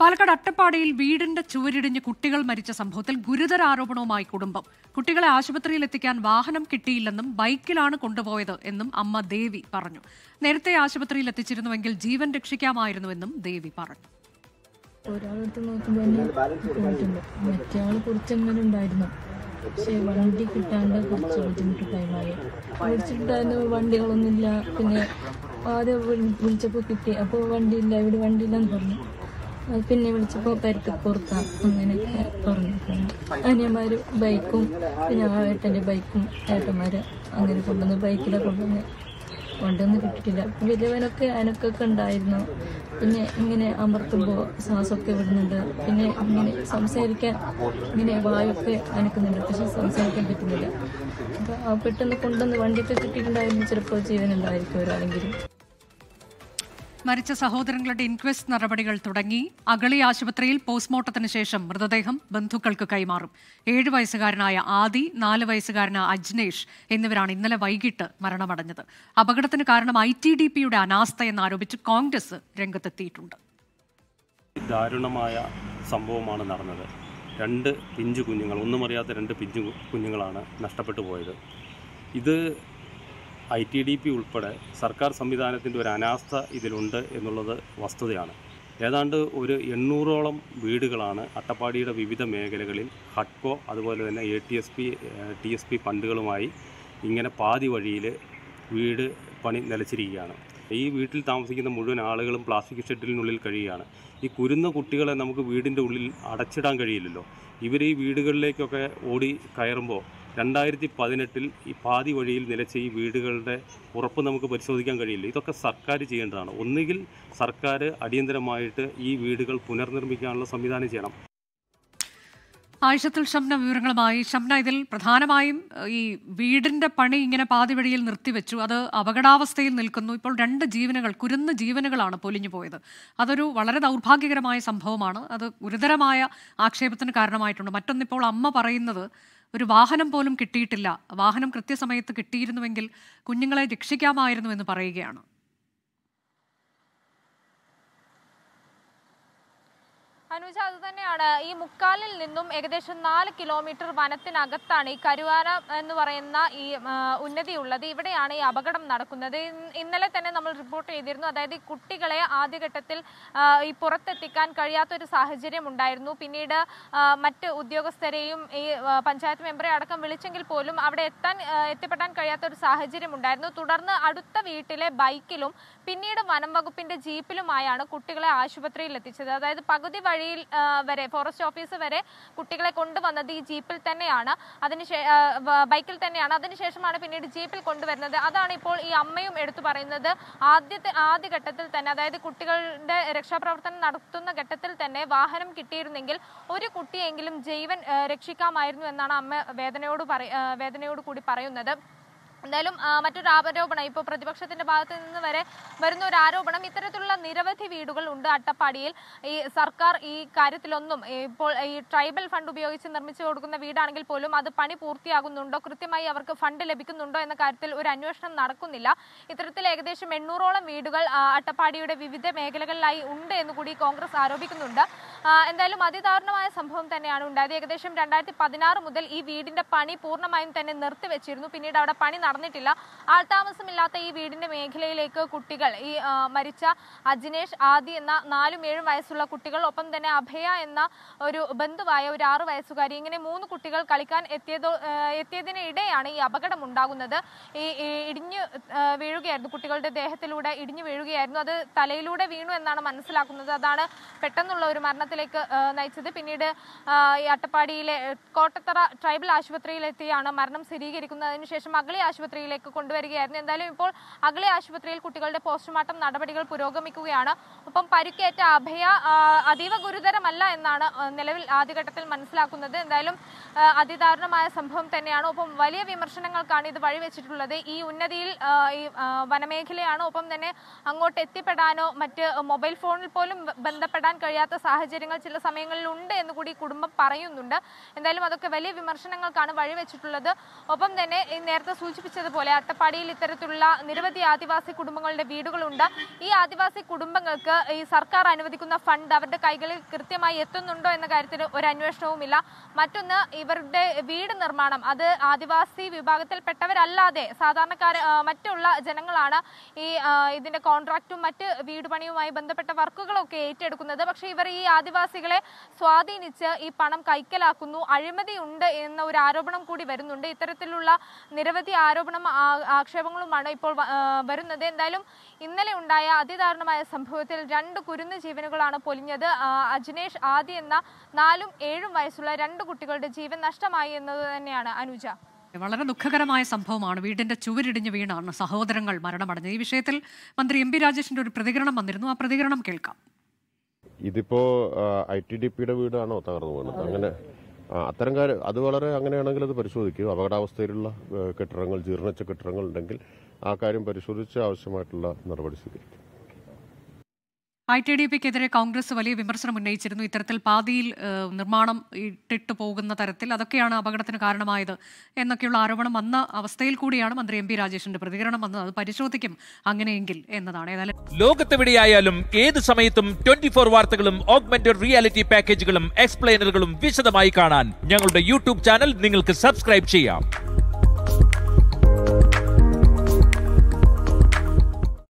പാലക്കാട് അട്ടപ്പാടിയിൽ വീടിന്റെ ചുവരിടിഞ്ഞ് കുട്ടികൾ മരിച്ച സംഭവത്തിൽ ഗുരുതര ആരോപണവുമായി കുടുംബം. കുട്ടികളെ ആശുപത്രിയിൽ എത്തിക്കാൻ വാഹനം കിട്ടിയില്ലെന്നും ബൈക്കിലാണ് കൊണ്ടുപോയത് എന്നും അമ്മ ദേവി പറഞ്ഞു. നേരത്തെ ആശുപത്രിയിൽ എത്തിച്ചിരുന്നുവെങ്കിൽ ജീവൻ രക്ഷിക്കാമായിരുന്നുവെന്നും ദേവി പറഞ്ഞു. ഒരാളെടുത്ത് നോക്കുമ്പോൾ തന്നെ പോയിട്ടുണ്ട് മറ്റേ ആൾ കുറച്ചങ്ങനെ ഉണ്ടായിരുന്നു. പക്ഷേ വണ്ടി കിട്ടാണ്ട് കുറച്ച് ബുദ്ധിമുട്ട് ടൈമായി വിളിച്ചിട്ടുണ്ടായിരുന്നു വണ്ടികളൊന്നുമില്ല. പിന്നെ ആദ്യം വിളി- വിളിച്ചപ്പോൾ കിട്ടി. അപ്പോൾ വണ്ടിയില്ല ഇവിടെ വണ്ടിയില്ലെന്ന് പറഞ്ഞു. പിന്നെ വിളിച്ചപ്പോൾ പരുത്തി പുറത്താ അങ്ങനെയൊക്കെ പറഞ്ഞു അനിയന്മാർ ബൈക്കും പിന്നെ ഏട്ടന്റെ ബൈക്കും ഏട്ടന്മാർ അങ്ങനെ കൊണ്ടുവന്ന് ബൈക്കിലെ കൊണ്ടുവന്ന് കൊണ്ടുവന്ന് കിട്ടിയിട്ടില്ല വലിയവനൊക്കെ അനക്കൊക്കെ ഉണ്ടായിരുന്നു. പിന്നെ ഇങ്ങനെ അമർത്തുമ്പോൾ ശ്വാസമൊക്കെ വിടുന്നുണ്ട്. പിന്നെ ഇങ്ങനെ സംസാരിക്കാൻ ഇങ്ങനെ വായൊക്കെ അനക്കുന്നുണ്ട്. പക്ഷെ സംസാരിക്കാൻ പറ്റുന്നില്ല. അപ്പോൾ പെട്ടെന്ന് കൊണ്ടുവന്ന് വണ്ടിയൊക്കെ കിട്ടിയിട്ടുണ്ടായിരുന്നു. ചിലപ്പോൾ ജീവനുണ്ടായിരിക്കും ഒരാളെങ്കിലും. മരിച്ച സഹോദരങ്ങളുടെ ഇൻക്വസ്റ്റ് നടപടികൾ തുടങ്ങി. അഗളി ആശുപത്രിയിൽ പോസ്റ്റ്മോർട്ടത്തിന് ശേഷം മൃതദേഹം ബന്ധുക്കൾക്ക് കൈമാറും. ഏഴ് വയസ്സുകാരനായ ആദി നാല് വയസ്സുകാരനായ അജ്നേഷ് എന്നിവരാണ് ഇന്നലെ വൈകിട്ട് മരണമടഞ്ഞത്. അപകടത്തിന് കാരണം ഐ ടി ഡി പിയുടെ അനാസ്ഥ എന്നാരോപിച്ച് കോൺഗ്രസ് രംഗത്തെത്തിയിട്ടുണ്ട്. ദാരുണമായ സംഭവമാണ് നടന്നത്. രണ്ട് പിഞ്ചു കുഞ്ഞുങ്ങൾ ഒന്നും അറിയാത്ത രണ്ട് പിഞ്ചു കുഞ്ഞുങ്ങളാണ് നഷ്ടപ്പെട്ടു പോയത്. ഇത് ഐ ടി ഡി പി ഉൾപ്പെടെ സർക്കാർ സംവിധാനത്തിന്റെ ഒരു അനാസ്ഥ ഇതിലുണ്ട് എന്നുള്ളത് വസ്തുതയാണ്. ഏതാണ്ട് ഒരു എണ്ണൂറോളം വീടുകളാണ് അട്ടപ്പാടിയുടെ വിവിധ മേഖലകളിൽ ഹട്കോ അതുപോലെ തന്നെ A T S P T S P ഫണ്ടുകളുമായി ഇങ്ങനെ പാതി വഴിയിൽ വീട് പണി നിലച്ചിരിക്കുകയാണ്. ഈ വീട്ടിൽ താമസിക്കുന്ന മുഴുവൻ ആളുകളും പ്ലാസ്റ്റിക് ഷെഡിനുള്ളിൽ കഴിയുകയാണ്. ഈ കുരുന്ന കുട്ടികളെ നമുക്ക് വീടിന്റെ ഉള്ളിൽ അടച്ചിടാൻ കഴിയില്ലല്ലോ. ഇവർ ഈ വീടുകളിലേക്കൊക്കെ ഓടി കയറുമ്പോൾ രണ്ടായിരത്തി പതിനെട്ടിൽ ഈ പാതി വഴിയിൽ നിലച്ച ഈ വീടുകളുടെ ഉറപ്പ് നമുക്ക് പരിശോധിക്കാൻ കഴിയില്ല. ഇതൊക്കെ സർക്കാർ ചെയ്യേണ്ടതാണ്. ഒന്നുകിൽ സർക്കാർ അടിയന്തരമായിട്ട് ഈ വീടുകൾ പുനർനിർമ്മിക്കാനുള്ള സംവിധാനം ചെയ്യണം. ആഴ്ചത്തിൽ ഷംന വിവരങ്ങളുമായി. ഷംന ഇതിൽ പ്രധാനമായും ഈ വീടിന്റെ പണി ഇങ്ങനെ പാതിവഴിയിൽ നിർത്തിവെച്ചു. അത് അപകടാവസ്ഥയിൽ നിൽക്കുന്നു. ഇപ്പോൾ രണ്ട് ജീവനുകൾ കുരുന്ന് ജീവനുകളാണ് പൊലിഞ്ഞു പോയത്. അതൊരു വളരെ ദൗർഭാഗ്യകരമായ സംഭവമാണ്. അത് ഗുരുതരമായ ആക്ഷേപത്തിന് കാരണമായിട്ടുണ്ട്. മറ്റൊന്നിപ്പോൾ അമ്മ പറയുന്നത് ഒരു വാഹനം പോലും കിട്ടിയിട്ടില്ല. വാഹനം കൃത്യസമയത്ത് കിട്ടിയിരുന്നുവെങ്കിൽ കുഞ്ഞുങ്ങളെ രക്ഷിക്കാമായിരുന്നു എന്ന് പറയുകയാണ്. അനുജ അത് തന്നെയാണ് ഈ മുക്കാലിൽ നിന്നും ഏകദേശം നാല് കിലോമീറ്റർ വനത്തിനകത്താണ് ഈ കരുവാര എന്ന് പറയുന്ന ഈ ഉന്നതിയുള്ളത് ഇവിടെയാണ് ഈ അപകടം നടക്കുന്നത്. ഇന്നലെ തന്നെ നമ്മൾ റിപ്പോർട്ട് ചെയ്തിരുന്നു. അതായത് ഈ കുട്ടികളെ ആദ്യഘട്ടത്തിൽ ഈ പുറത്തെത്തിക്കാൻ കഴിയാത്ത ഒരു സാഹചര്യം ഉണ്ടായിരുന്നു. പിന്നീട് മറ്റ് ഉദ്യോഗസ്ഥരെയും ഈ പഞ്ചായത്ത് മെമ്പറെ അടക്കം വിളിച്ചെങ്കിൽ പോലും അവിടെ എത്താൻ എത്തിപ്പെടാൻ കഴിയാത്ത ഒരു സാഹചര്യം ഉണ്ടായിരുന്നു. തുടർന്ന് അടുത്ത വീട്ടിലെ ബൈക്കിലും പിന്നീട് വനം വകുപ്പിന്റെ ജീപ്പിലുമായാണ് കുട്ടികളെ ആശുപത്രിയിൽ എത്തിച്ചത്. അതായത് പകുതി വഴിയിൽ ആ, വരെ ഫോറസ്റ്റ് ഓഫീസ് വരെ കുട്ടികളെ കൊണ്ടുവന്നത് ഈ ജീപ്പിൽ തന്നെയാണ്. അതിന് ബൈക്കിൽ തന്നെയാണ്. അതിനുശേഷമാണ് പിന്നീട് ജീപ്പിൽ കൊണ്ടുവരുന്നത്. അതാണ് ഇപ്പോൾ ഈ അമ്മയും എടുത്തു പറയുന്നത്. ആദ്യത്തെ ആദ്യഘട്ടത്തിൽ തന്നെ അതായത് കുട്ടികളുടെ രക്ഷാപ്രവർത്തനം നടത്തുന്ന ഘട്ടത്തിൽ തന്നെ വാഹനം കിട്ടിയിരുന്നെങ്കിൽ ഒരു കുട്ടിയെങ്കിലും ജീവൻ രക്ഷിക്കാമായിരുന്നു എന്നാണ് അമ്മ വേദനയോട് വേദനയോട് കൂടി പറയുന്നത്. എന്തായാലും മറ്റൊരു ആരോപണം ഇപ്പോൾ പ്രതിപക്ഷത്തിന്റെ ഭാഗത്ത് നിന്ന് വരെ വരുന്ന ഒരു ആരോപണം ഇത്തരത്തിലുള്ള നിരവധി വീടുകൾ ഉണ്ട് അട്ടപ്പാടിയിൽ. ഈ സർക്കാർ ഈ കാര്യത്തിലൊന്നും ഇപ്പോൾ ഈ ട്രൈബൽ ഫണ്ട് ഉപയോഗിച്ച് നിർമ്മിച്ചു കൊടുക്കുന്ന വീടാണെങ്കിൽ പോലും അത് പണി പൂർത്തിയാകുന്നുണ്ടോ കൃത്യമായി അവർക്ക് ഫണ്ട് ലഭിക്കുന്നുണ്ടോ എന്ന കാര്യത്തിൽ ഒരു അന്വേഷണം നടക്കുന്നില്ല. ഇത്തരത്തിൽ ഏകദേശം എണ്ണൂറോളം വീടുകൾ അട്ടപ്പാടിയുടെ വിവിധ മേഖലകളിലായി ഉണ്ട് എന്ന് കൂടി കോൺഗ്രസ് ആരോപിക്കുന്നുണ്ട്. എന്തായാലും അതിദാരുണമായ സംഭവം തന്നെയാണ് ഉണ്ടായത്. ഏകദേശം രണ്ടായിരത്തി പതിനാറ് മുതൽ ഈ വീടിന്റെ പണി പൂർണമായും തന്നെ നിർത്തിവെച്ചിരുന്നു. പിന്നീട് അവിടെ പണി നടന്നിട്ടില്ല. ആൾതാമസമില്ലാത്ത ഈ വീടിന്റെ മേഖലയിലേക്ക് കുട്ടികൾ ഈ മരിച്ച അജിനേഷ് ആദി എന്ന നാലും ഏഴും വയസ്സുള്ള കുട്ടികൾ ഒപ്പം തന്നെ അഭയ എന്ന ഒരു ബന്ധുവായ ഒരു ആറു വയസ്സുകാരി ഇങ്ങനെ മൂന്ന് കുട്ടികൾ കളിക്കാൻ എത്തിയതോ എത്തിയതിനിടെയാണ് ഈ അപകടം ഉണ്ടാകുന്നത് ഈ ഇടിഞ്ഞു വീഴുകയായിരുന്നു. കുട്ടികളുടെ ദേഹത്തിലൂടെ ഇടിഞ്ഞു വീഴുകയായിരുന്നു. അത് തലയിലൂടെ വീണു എന്നാണ് മനസ്സിലാക്കുന്നത്. അതാണ് പെട്ടെന്നുള്ള ഒരു മരണത്തിലേക്ക് നയിച്ചത്. പിന്നീട് അട്ടപ്പാടിയിലെ കോട്ടത്തറ ട്രൈബൽ ആശുപത്രിയിലെത്തിയാണ് മരണം സ്ഥിരീകരിക്കുന്നത്. അതിനുശേഷം അഗളി ആശുപത്രിയിലേക്ക് കൊണ്ടുവരികയായിരുന്നു. എന്തായാലും ഇപ്പോൾ അഗളി ആശുപത്രിയിൽ കുട്ടികളുടെ പോസ്റ്റ്മോർട്ടം നടപടികൾ പുരോഗമിക്കുകയാണ്. ഒപ്പം പരിക്കേറ്റ അഭയ അതീവ ഗുരുതരമല്ല എന്നാണ് നിലവിൽ ആദ്യഘട്ടത്തിൽ മനസ്സിലാക്കുന്നത്. എന്തായാലും അതിദാരുണമായ സംഭവം തന്നെയാണ്. ഒപ്പം വലിയ വിമർശനങ്ങൾക്കാണ് ഇത് വഴിവെച്ചിട്ടുള്ളത്. ഈ ഉന്നതിയിൽ ഈ വനമേഖലയാണ് ഒപ്പം തന്നെ അങ്ങോട്ട് എത്തിപ്പെടാനോ മറ്റ് മൊബൈൽ ഫോണിൽ പോലും ബന്ധപ്പെടാൻ കഴിയാത്ത സാഹചര്യങ്ങൾ ചില സമയങ്ങളിൽ ഉണ്ട് എന്ന് കൂടി കുടുംബം പറയുന്നുണ്ട്. എന്തായാലും അതൊക്കെ വലിയ വിമർശനങ്ങൾക്കാണ് വഴിവെച്ചിട്ടുള്ളത്. ഒപ്പം തന്നെ നേരത്തെ നേരത്തെ സൂചിപ്പിച്ചതുപോലെ അട്ടപ്പാടിയിൽ ഇത്തരത്തിലുള്ള നിരവധി ആദിവാസി കുടുംബങ്ങളുടെ വീടുകളുണ്ട്. ഈ ആദിവാസി കുടുംബങ്ങൾക്ക് ഈ സർക്കാർ അനുവദിക്കുന്ന ഫണ്ട് അവരുടെ കൈകളിൽ കൃത്യമായി എത്തുന്നുണ്ടോ എന്ന കാര്യത്തിൽ ഒരു അന്വേഷണവുമില്ല. മറ്റൊന്ന് ഇവരുടെ വീട് നിർമ്മാണം. അത് ആദിവാസി വിഭാഗത്തിൽപ്പെട്ടവരല്ലാതെ സാധാരണക്കാർ മറ്റുള്ള ജനങ്ങളാണ് ഈ ഇതിന്റെ കോൺട്രാക്റ്റും മറ്റ് വീട് പണിയുമായി ബന്ധപ്പെട്ട വർക്കുകളൊക്കെ ഏറ്റെടുക്കുന്നത്. പക്ഷേ ഇവർ ഈ ആദിവാസികളെ സ്വാധീനിച്ച് ഈ പണം കൈക്കലാക്കുന്നു. അഴിമതി ഉണ്ട് എന്ന ഒരു ആരോപണം കൂടി വരുന്നുണ്ട്. ഇത്തരത്തിലുള്ള നിരവധി ആരോപണം ആ- ആക്ഷേപങ്ങളുമാണ് ഇപ്പോൾ വരുന്നത്. എന്തായാലും ഇന്നലെ ഉണ്ടായ അതിദാരുണമായ സംഭവത്തിൽ രണ്ട് കുരുന്ന് ജീവനുകളാണ് പൊലിഞ്ഞത്. അജ്നേഷ് ആദി എന്ന നാലും ഏഴും വയസ്സുള്ള രണ്ട് കുട്ടികളുടെ ജീവൻ നഷ്ടമായി എന്നത് തന്നെയാണ് അനുജ. വളരെ ദുഃഖകരമായ സംഭവമാണ്. വീടിന്റെ ചുവരിടിഞ്ഞ് വീണാണ് സഹോദരങ്ങൾ മരണമടഞ്ഞത്. ഈ വിഷയത്തിൽ മന്ത്രി എം പി രാജേഷിന്റെ ഒരു പ്രതികരണം വന്നിരുന്നു. ആ പ്രതികരണം കേൾക്കാം. ഇതിപ്പോ ഐ ടി ഡി പിയുടെ വീടാണോ തകർന്നു പോകുന്നത് അങ്ങനെ അത്തരം കാര്യം അത് വളരെ അങ്ങനെയാണെങ്കിൽ അത് പരിശോധിക്കും. അപകടാവസ്ഥയിലുള്ള കെട്ടിടങ്ങൾ ജീർണിച്ച കെട്ടിടങ്ങൾ ഉണ്ടെങ്കിൽ ആ കാര്യം പരിശോധിച്ച് ആവശ്യമായിട്ടുള്ള നടപടി സ്വീകരിക്കും. ഐ ടി ഡി പിക്കെതിരെ കോൺഗ്രസ് വലിയ വിമർശനം ഉന്നയിച്ചിരുന്നു. ഇത്തരത്തിൽ പാതിയിൽ നിർമ്മാണം ഇട്ടിട്ട് പോകുന്ന തരത്തിൽ അതൊക്കെയാണ് അപകടത്തിന് കാരണമായത് എന്നൊക്കെയുള്ള ആരോപണം വന്ന അവസ്ഥയിൽ കൂടിയാണ് മന്ത്രി എം പി രാജേഷിന്റെ പ്രതികരണം വന്നത്. അത് പരിശോധിക്കും അങ്ങനെയെങ്കിൽ എന്നതാണ്. ഏതായാലും ലോകത്തെവിടെയായാലും ഏത് സമയത്തും ട്വന്റി ഫോർ വാർത്തകളും ഓഗ്മെന്റഡ് റിയാലിറ്റി പാക്കേജുകളും എക്സ്പ്ലെയിനറുകളും വിശദമായി കാണാൻ ഞങ്ങളുടെ യൂട്യൂബ് ചാനൽ നിങ്ങൾക്ക് സബ്സ്ക്രൈബ് ചെയ്യാം.